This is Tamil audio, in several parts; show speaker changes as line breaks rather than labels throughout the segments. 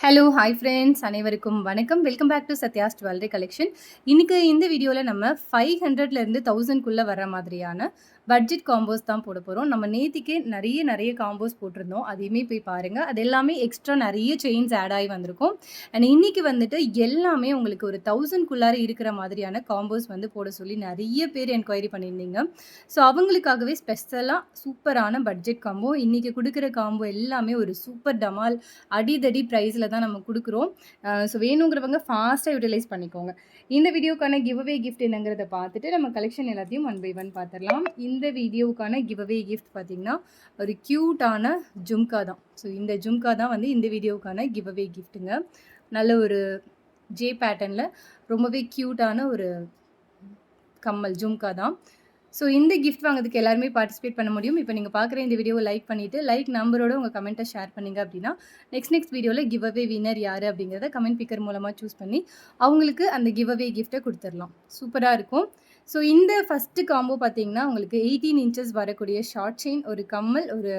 ஹலோ ஹாய் ஃப்ரெண்ட்ஸ் அனைவருக்கும் வணக்கம். Welcome back to Sathya's jewellery collection இன்னைக்கு இந்த வீடியோவில் நம்ம ஃபைவ் ஹண்ட்ரட்லேருந்து தௌசண்ட்குள்ளே வர மாதிரியான பட்ஜெட் காம்போஸ் தான் போட போகிறோம் நம்ம நேத்திக்கே நிறைய நிறைய காம்போஸ் போட்டிருந்தோம். அதையுமே போய் பாருங்கள் அது எல்லாமே எக்ஸ்ட்ரா நிறைய செயின்ஸ் ஆட் ஆகி வந்திருக்கும். அண்ட் இன்னைக்கு வந்துட்டு எல்லாமே உங்களுக்கு ஒரு தௌசண்ட்குள்ளார இருக்கிற மாதிரியான காம்போஸ் வந்து போட சொல்லி நிறைய பேர் என்கொயரி பண்ணியிருந்தீங்க. ஸோ அவங்களுக்காகவே ஸ்பெஷலாக சூப்பரான பட்ஜெட் காம்போ இன்றைக்கி கொடுக்குற காம்போ எல்லாமே ஒரு சூப்பர் டமால் அடிதடி ப்ரைஸில் தான் நம்ம கொடுக்குறோம். ஸோ வேணுங்கிறவங்க ஃபாஸ்ட்டாக யூட்டிலைஸ் பண்ணிக்கோங்க. இந்த வீடியோக்கான கிவ் அவே கிஃப்ட் என்னங்கிறத பார்த்துட்டு நம்ம கலெக்ஷன் எல்லாத்தையும் ஒன் பை ஒன் பார்த்துடலாம். இந்த வீடியோவுக்கான கிவ்அவே கிஃப்ட் பார்த்தீங்கன்னா ஒரு க்யூட்டான ஜும்கா தான். ஸோ இந்த ஜும்கா தான் வந்து இந்த வீடியோவுக்கான கிவ்அவே கிஃப்ட்டுங்க நல்ல ஒரு ஜே பேட்டர்னில் ரொம்பவே க்யூட்டான ஒரு கம்மல் ஜும்கா தான். ஸோ இந்த கிஃப்ட் வாங்குறதுக்கு எல்லாருமே பார்ட்டிசிபேட் பண்ண முடியும். இப்போ நீங்கள் பார்க்குற இந்த வீடியோவை லைக் பண்ணிவிட்டு லைக் நம்பரோட உங்கள் கமெண்ட்டை ஷேர் பண்ணிங்க அப்படின்னா நெக்ஸ்ட் நெக்ஸ்ட் வீடியோவில் கிவ் அவே வின்னர் யார் அப்படிங்கிறத கமெண்ட் பிக்கர் மூலமாக சூஸ் பண்ணி அவங்களுக்கு அந்த கிவ் அவே கிஃப்ட்டை கொடுத்துடலாம். சூப்பராக இருக்கும். ஸோ இந்த ஃபஸ்ட்டு காம்போ பார்த்தீங்கன்னா உங்களுக்கு எயிட்டீன் இன்ச்சஸ் வரக்கூடிய ஷார்ட் செயின் ஒரு கம்மல் ஒரு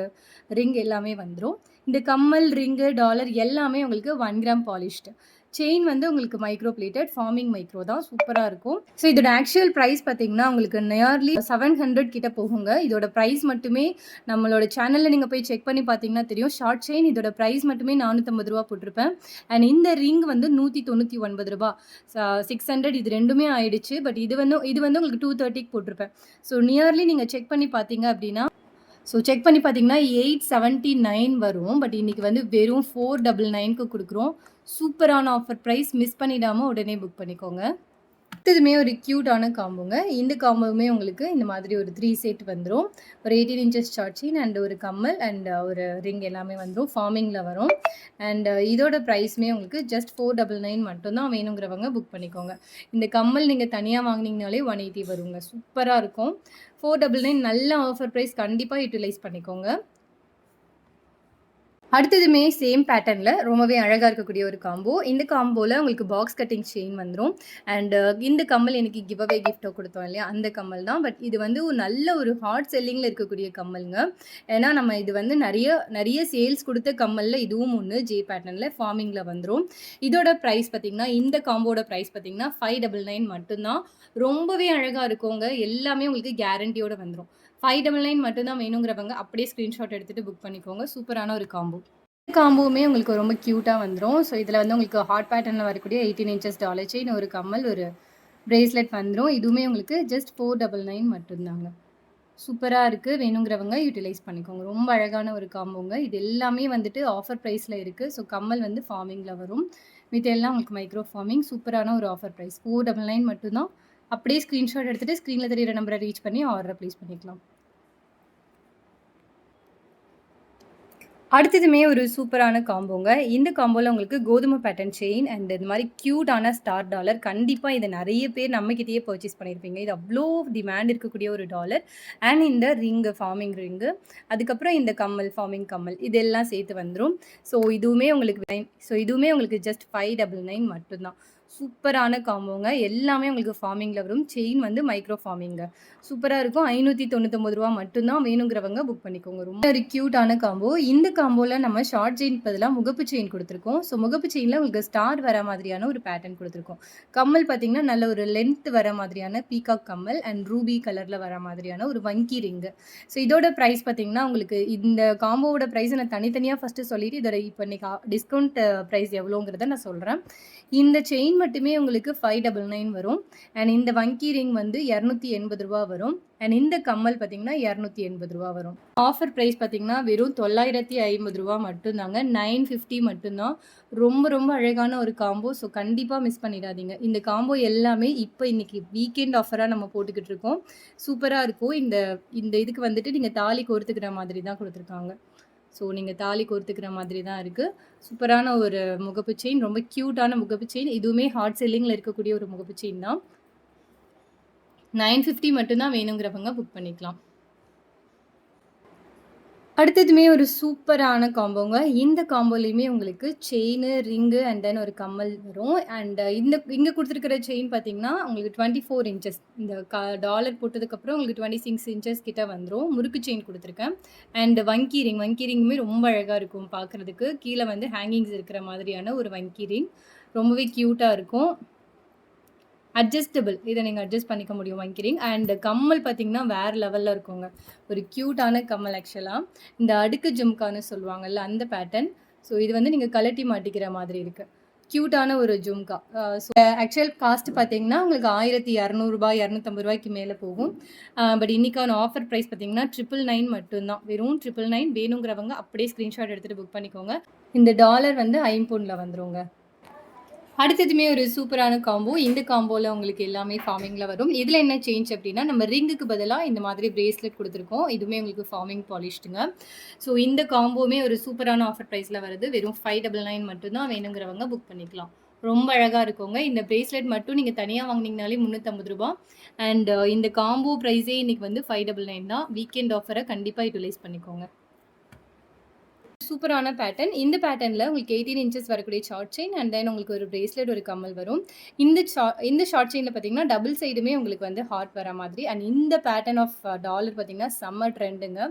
ரிங் எல்லாமே வந்துடும் இந்த கம்மல் ரிங்கு டாலர் எல்லாமே உங்களுக்கு ஒன் கிராம் பாலிஷ்டு செயின் வந்து உங்களுக்கு மைக்ரோ பிளேட்டட் ஃபார்மிங் மைக்ரோ தான் சூப்பராக இருக்கும். ஸோ இதோட ஆக்சுவல் ப்ரைஸ் பார்த்தீங்கன்னா உங்களுக்கு நியர்லி செவன் ஹண்ட்ரட் கிட்ட போகுங்க. இதோட ப்ரைஸ் மட்டுமே நம்மளோட சேனலில் நீங்கள் போய் செக் பண்ணி பார்த்தீங்கன்னா தெரியும். ஷார்ட் செயின் இதோட ப்ரைஸ் மட்டுமே நானூற்றம்பது ரூபா போட்டிருப்பேன். அண்ட் இந்த ரிங் வந்து நூற்றி தொண்ணூற்றி ஒன்பது ரூபா. சிக்ஸ் ஹண்ட்ரட் இது ரெண்டுமே ஆயிடுச்சு. பட் இது வந்து இது வந்து உங்களுக்கு டூ தேர்ட்டிக்கு போட்டிருப்பேன். ஸோ நியர்லி நீங்கள் செக் பண்ணி பார்த்தீங்க அப்படின்னா ஸோ செக் பண்ணி பார்த்தீங்கன்னா எயிட் செவன்ட்டி நைன் வரும். பட் இன்றைக்கி வந்து வெறும் ஃபோர் டபுள் நைனுக்கு கொடுக்குறோம். சூப்பரான ஆஃபர் ப்ரைஸ் மிஸ் பண்ணிடாமல் உடனே புக் பண்ணிக்கோங்க. அடுத்ததுமே ஒரு க்யூட்டான காம்போங்க இந்த காம்போவுமே உங்களுக்கு இந்த மாதிரி ஒரு த்ரீ செட் வந்துடும் ஒரு எயிட்டீன் இன்ச்சஸ் சார்ஜின் அண்ட் ஒரு கம்மல் அண்ட் ஒரு ரிங் எல்லாமே வந்துடும் ஃபார்மிங்கில் வரும். அண்ட் இதோட ப்ரைஸுமே உங்களுக்கு ஜஸ்ட் ஃபோர் டபுள் நைன் மட்டும்தான் வேணுங்கிறவங்க புக் பண்ணிக்கோங்க. இந்த கம்மல் நீங்கள் தனியாக வாங்கினீங்கனாலே ஒன் எயிட்டி வருங்க. சூப்பராக இருக்கும். ஃபோர் டபுள் நைன் நல்ல ஆஃபர் ப்ரைஸ் கண்டிப்பாக யூட்டிலைஸ் பண்ணிக்கோங்க. அடுத்ததுமே சேம் பேட்டர்னில் ரொம்பவே அழகாக இருக்கக்கூடிய ஒரு காம்போ இந்த காம்போவில் உங்களுக்கு பாக்ஸ் கட்டிங் செயின் வந்துடும் அண்ட் இந்த கம்மல் எனக்கு கிவ் அவே கிஃப்ட்டை கொடுத்தோம் இல்லையா? அந்த கம்மல் தான். பட் இது வந்து ஒரு நல்ல ஒரு ஹாட் செல்லிங்கில் இருக்கக்கூடிய கம்மலுங்க ஏன்னா நம்ம இது வந்து நிறைய நிறைய சேல்ஸ் கொடுத்த கம்மலில் இதுவும் ஒன்று ஜே பேட்டர்னில் ஃபார்மிங்கில் வந்துடும் இதோட ப்ரைஸ் பார்த்திங்கன்னா இந்த காம்போட ப்ரைஸ் பார்த்திங்கன்னா ஃபைவ் டபுள் நைன் மட்டும்தான். ரொம்பவே அழகாக இருக்குங்க. எல்லாமே உங்களுக்கு கேரண்டியோடு வந்துடும் ஃபைவ் டபுள் நைன் மட்டும்தான் வேணுங்கிறவங்க அப்படியே ஸ்க்ரீன்ஷாட் எடுத்துகிட்டு புக் பண்ணிக்கோங்க. சூப்பரான ஒரு காம்போ காம்போவுமே உங்களுக்கு ரொம்ப க்யூட்டாக வந்துடும் ஸோ இதில் வந்து உங்களுக்கு ஹாட் பேட்டர்னில் வரக்கூடிய எயிட்டீன் இன்ச்சஸ் டாலர் செயின் ஒரு கம்மல் ஒரு ப்ரேஸ்லெட் வந்துடும் இதுவுமே உங்களுக்கு ஜஸ்ட் ஃபோர் டபுள் நைன் மட்டும்தாங்க. சூப்பராக இருக்குது வேணுங்கிறவங்க யூட்டிலைஸ் பண்ணிக்கோங்க. ரொம்ப அழகான ஒரு காம்போங்க இது எல்லாமே வந்துட்டு ஆஃபர் ப்ரைஸில் இருக்குது ஸோ கம்மல் வந்து ஃபார்மிங்கில் வரும். மித்த எல்லாம் உங்களுக்கு மைக்ரோ ஃபார்மிங் சூப்பரான ஒரு offer price four double nine மட்டும்தான் அப்படியே ஸ்க்ரீன்ஷாட் எடுத்துகிட்டு ஸ்க்ரீனில் தெரியிற நம்பரை ரீச் பண்ணி ஆர்டரை ப்ளேஸ் பண்ணிக்கலாம். அடுத்ததுமே ஒரு சூப்பரான காம்போங்க இந்த காம்போவில் உங்களுக்கு கோதுமை பேட்டர்ன் செயின் அண்ட் இது மாதிரி க்யூட்டான ஸ்டார் டாலர் கண்டிப்பாக இதை நிறைய பேர் நம்மக்கிட்டேயே பர்ச்சேஸ் பண்ணியிருப்பீங்க. இது அவ்வளோ டிமாண்ட் இருக்கக்கூடிய ஒரு டாலர் அண்ட் இந்த ரிங்கு ஃபார்மிங் ரிங்கு அதுக்கப்புறம் இந்த கம்மல் ஃபார்மிங் கம்மல் இதெல்லாம் சேர்த்து வந்துடும் ஸோ இதுவுமே உங்களுக்கு ஸோ இதுவுமே உங்களுக்கு ஜஸ்ட் ஃபைவ் டபுள் நைன் மட்டும்தான். சூப்பரான காம்போங்க. எல்லாமே உங்களுக்கு ஃபார்மிங்கில் வரும். செயின் வந்து மைக்ரோ ஃபார்மிங்க சூப்பராக இருக்கும். ஐநூற்றி தொண்ணூத்தொம்பது ரூபா மட்டும்தான் வேணுங்கிறவங்க புக் பண்ணிக்கோங்க. ரொம்ப ஒரு க்யூட்டான காம்போ இந்த காம்போவில் நம்ம ஷார்ட் செயின் பதிலாக முகப்பு செயின் கொடுத்துருக்கோம். ஸோ முகப்பு செயினில் உங்களுக்கு ஸ்டார் வர மாதிரியான ஒரு பேட்டர்ன் கொடுத்துருக்கோம். கம்மல் பார்த்தீங்கன்னா நல்ல ஒரு லென்த் வர மாதிரியான பீகாக் கம்மல் அண்ட் ரூபி கலரில் வர மாதிரியான ஒரு வங்கி ரிங்கு ஸோ இதோட ப்ரைஸ் பார்த்தீங்கன்னா உங்களுக்கு இந்த காம்போவோட ப்ரைஸை நான் தனித்தனியாக ஃபஸ்ட்டு சொல்லிவிட்டு இதோட இப்போ இன்னைக்கு டிஸ்கவுண்ட் ப்ரைஸ் எவ்வளோங்கிறத நான் சொல்கிறேன் இந்த செயின் மட்டுமே உங்களுக்கு ஃபைவ் டபுள் நைன் வரும். அண்ட் இந்த வங்கி ரிங் வந்து இரநூத்தி எண்பது ரூபா வரும். அண்ட் இந்த கம்மல் பார்த்தீங்கன்னா இரநூத்தி எண்பது ரூபா வரும். ஆஃபர் ப்ரைஸ் பார்த்தீங்கன்னா வெறும் தொள்ளாயிரத்தி ஐம்பது ரூபா மட்டும்தாங்க. நைன் ஃபிஃப்டி மட்டும்தான். ரொம்ப ரொம்ப அழகான ஒரு காம்போ ஸோ கண்டிப்பாக மிஸ் பண்ணிடாதீங்க. இந்த காம்போ எல்லாமே இப்போ இன்றைக்கி வீக்கெண்ட் ஆஃபராக நம்ம போட்டுக்கிட்டு இருக்கோம். சூப்பராக இருக்கும். இந்த இந்த இதுக்கு வந்துட்டு நீங்கள் தாலி கோர்த்துக்கிற மாதிரி தான் கொடுத்துருக்காங்க. ஸோ நீங்கள் தாலி கோர்த்துக்கிற மாதிரி தான் இருக்குது சூப்பரான ஒரு முகப்பு செயின் ரொம்ப க்யூட்டான முகப்பு செயின் இதுவுமே ஹாட் செல்லிங்கில் இருக்கக்கூடிய ஒரு முகப்பு செயின் தான். நைன் ஃபிஃப்டி மட்டும்தான் வேணுங்கிறவங்க புக் பண்ணிக்கலாம். அடுத்ததுமே ஒரு சூப்பரான காம்போங்க. இந்த காம்போலையுமே உங்களுக்கு செயினு, ரிங்கு அண்ட் தென் ஒரு கம்மல் வரும். அண்ட் இந்த இங்கே கொடுத்துருக்கிற செயின் பார்த்தீங்கன்னா, உங்களுக்கு 24 இன்ச்சஸ் இந்த க டாலர் போட்டதுக்கப்புறம் உங்களுக்கு 26 இன்ச்சஸ் கிட்ட வந்துடும் முறுக்கு செயின் கொடுத்துருக்கேன் அண்ட் வங்கி ரிங் வங்கி ரிங்குமே ரொம்ப அழகாக இருக்கும் பார்க்கறதுக்கு. கீழே வந்து ஹேங்கிங்ஸ் இருக்கிற மாதிரியான ஒரு வங்கி ரிங். ரொம்பவே க்யூட்டாக இருக்கும். அட்ஜஸ்டபிள். இதை நீங்கள் அட்ஜஸ்ட் பண்ணிக்க முடியும் வாங்கிக்கிறீங்க அண்ட் கம்மல் பார்த்தீங்கன்னா, வேற லெவலில் இருக்குங்க. ஒரு க்யூட்டான கம்மல் ஆக்சுவலாக இந்த அடுக்கு ஜும்கான்னு சொல்லுவாங்கல்ல, அந்த பேட்டர்ன். ஸோ இது வந்து நீங்கள் கழட்டி மாட்டிக்கிற மாதிரி இருக்குது க்யூட்டான ஒரு ஜும்கா. ஸோ ஆக்சுவல் காஸ்ட் பார்த்தீங்கன்னா, உங்களுக்கு ஆயிரத்தி இரநூறுபா இரநூத்தம்பது ரூபாய்க்கு மேலே போகும். பட் இன்றைக்கான ஆஃபர் ப்ரைஸ் பார்த்தீங்கன்னா, ட்ரிபிள் நைன் மட்டும்தான் வெறும் 999 வேணுங்கிறவங்க அப்படியே ஸ்க்ரீன்ஷாட் எடுத்துகிட்டு புக் பண்ணிக்கோங்க. இந்த டாலர் வந்து ஐம்பூனில் வந்துருங்க. அடுத்ததுமே ஒரு சூப்பரான காம்போ. இந்த காம்போல உங்களுக்கு எல்லாமே ஃபார்மிங்ல வரும். இதுல என்ன சேஞ்ச் அப்படின்னா நம்ம ரிங்குக்கு பதிலாக இந்த மாதிரி பிரேஸ்லெட் கொடுத்துருக்கோம் இதுவுமே உங்களுக்கு ஃபார்மிங் பாலிஷ்டுங்க. ஸோ இந்த காம்போவுமே ஒரு சூப்பரான ஆஃபர் ப்ரைஸில் வருது. வெறும் 599 மட்டும் தான். வேணுங்கிறவங்க புக் பண்ணிக்கலாம். ரொம்ப அழகாக இருக்குங்க. இந்த பிரேஸ்லெட் மட்டும் நீங்கள் தனியாக வாங்கினீங்கனாலே முந்நூற்றம்பது ரூபா அண்ட் இந்த காம்போ ப்ரைஸே இன்றைக்கி வந்து 599 தான். வீக்கெண்ட் ஆஃபரை கண்டிப்பாக யூட்டிலைஸ் பண்ணிக்கோங்க. சூப்பரான பேட்டர்ன். இந்த பேட்டர்னில் உங்களுக்கு 18 இன்ச்சஸ் வரக்கூடிய ஷார்ட் செயின் அண்ட் தென் உங்களுக்கு ஒரு பிரேஸ்லெட், ஒரு கம்மல் வரும். இந்த ஷா இந்த ஷார்ட் செயினில் பார்த்தீங்கன்னா, டபுள் சைடுமே உங்களுக்கு வந்து ஹார்ட் வர மாதிரி அண்ட் இந்த பேட்டர்ன் ஆஃப் டாலர் uh, பார்த்தீங்கன்னா, செம்ம ட்ரெண்டுங்க.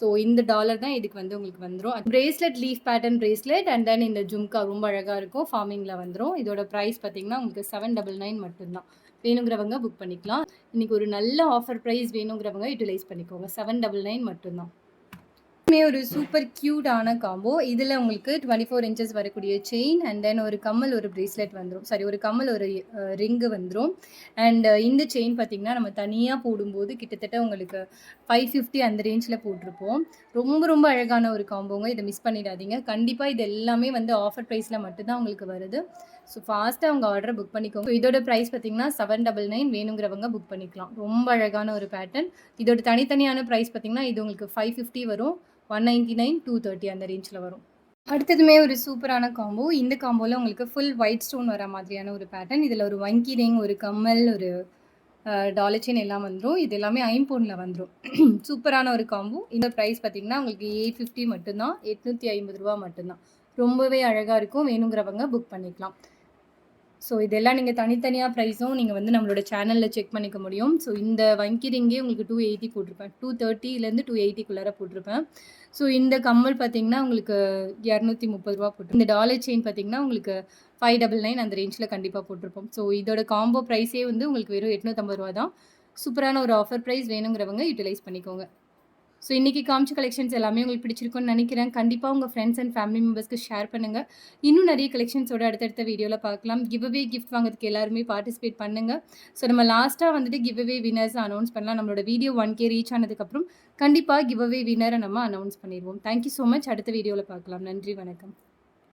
ஸோ இந்த டாலர் தான் இதுக்கு வந்து உங்களுக்கு வந்துடும் bracelet leaf pattern bracelet and then இந்த ஜும்கா ரொம்ப அழகாக இருக்கும். ஃபார்மிங்கில் வந்துடும் இதோட ப்ரைஸ் பார்த்தீங்கன்னா, உங்களுக்கு செவன் டபுள் நைன் மட்டும்தான் வேணுங்கிறவங்க புக் பண்ணிக்கலாம். இன்னைக்கு ஒரு நல்ல ஆஃபர் ப்ரைஸ் வேணுங்கிறவங்க யூட்டிலைஸ் பண்ணிக்கோங்க. செவன் டபுள் நைன் மட்டும்தான் இதுவுமே ஒரு சூப்பர் கியூட்டான காம்போ. இதில் உங்களுக்கு 24 இன்ச்சஸ் வரக்கூடிய செயின் அண்ட் தென் ஒரு கம்மல், ஒரு ப்ரேஸ்லெட் வந்துடும் சாரி ஒரு கம்மல், ஒரு ரிங்கு வந்துடும் அண்ட் இந்த செயின் பார்த்தீங்கன்னா, நம்ம தனியாக போடும்போது கிட்டத்தட்ட உங்களுக்கு 550 அந்த ரேஞ்சில் போட்டிருப்போம். ரொம்ப ரொம்ப அழகான ஒரு காம்போங்க. இதை மிஸ் பண்ணிடாதீங்க. கண்டிப்பாக இது எல்லாமே வந்து ஆஃபர் ப்ரைஸில் மட்டும்தான் உங்களுக்கு வருது. ஸோ ஃபாஸ்ட்டாக அவங்க ஆர்டர் புக் பண்ணிக்கோங்க. இதோட ப்ரைஸ் பார்த்தீங்கன்னா, 799 வேணுங்கிறவங்க புக் பண்ணிக்கலாம். ரொம்ப அழகான ஒரு பேட்டர்ன். இதோட தனித்தனியான ப்ரைஸ் பார்த்தீங்கன்னா, இது உங்களுக்கு 550 வரும். 199, 230 அந்த ரேஞ்சில் வரும். அடுத்ததுமே ஒரு சூப்பரான காம்போ. இந்த காம்போவில் உங்களுக்கு ஃபுல் ஒயிட் ஸ்டோன் வர மாதிரியான ஒரு பேட்டர்ன். இதில் ஒரு வங்கி ரிங், ஒரு கம்மல், ஒரு டாலச்சின் எல்லாம் வந்துடும் இது எல்லாமே ஐம்பொன்னில் வந்துடும் சூப்பரான ஒரு காம்போ. இந்த ப்ரைஸ் பார்த்தீங்கன்னா, உங்களுக்கு 850 மட்டும் தான். எட்நூற்றி ஐம்பது ரூபா மட்டும்தான் ரொம்பவே அழகாக இருக்கும். வேணுங்கிறவங்க புக் பண்ணிக்கலாம். ஸோ இதெல்லாம் நீங்கள் தனித்தனியாக ப்ரைஸும் நீங்கள் வந்து நம்மளோட சேனலில் செக் பண்ணிக்க முடியும். ஸோ இந்த வங்கி ரிங்கே உங்களுக்கு 280 போட்டிருப்பேன். 230லேருந்து 280க்குள்ளார போட்டிருப்பேன். ஸோ இந்த கம்மல் பார்த்தீங்கன்னா, உங்களுக்கு இரநூத்தி முப்பது ரூபா போட்டு இந்த டாலர் செயின் பார்த்தீங்கன்னா, உங்களுக்கு 599 அந்த ரேஞ்சில் கண்டிப்பாக போட்டிருப்போம். ஸோ இதோட காம்போ ப்ரைஸே வந்து உங்களுக்கு வெறும் எட்நூற்றம்பது ரூபா தான். சூப்பரான ஒரு ஆஃபர் ப்ரைஸ் வேணுங்கிறவங்க யூட்டிலைஸ் பண்ணிக்கோங்க. ஸோ இன்றைக்கி காமிச்ச கலெக்ஷன்ஸ் எல்லாமே உங்களுக்கு பிடிச்சிருக்கும்னு நினைக்கிறேன் கண்டிப்பாக உங்கள் ஃப்ரெண்ட்ஸ் அண்ட் ஃபேமிலி மெம்பர்ஸ்க்கு ஷேர் பண்ணுங்கள் இன்னும் நிறைய கலெக்ஷன்ஸோட அடுத்தடுத்த வீடியோவில் பார்க்கலாம். கிவ் அவே கிஃப்ட் வாங்குறதுக்கு எல்லாருமே பார்ட்டிசிபேட் பண்ணுங்க. ஸோ நம்ம லாஸ்ட்டாக வந்துட்டு கிவ் அவே வினர்ஸ் அனௌன்ஸ் பண்ணலாம். நம்மளோட வீடியோ ஒன் கே ரீச் ஆனதுக்கப்புறம் கண்டிப்பாக கிவ் அவே வினரை நம்ம அனௌன்ஸ் பண்ணிடுவோம் தேங்க் யூ ஸோ மச். அடுத்த வீடியோவில் பார்க்கலாம். நன்றி, வணக்கம்.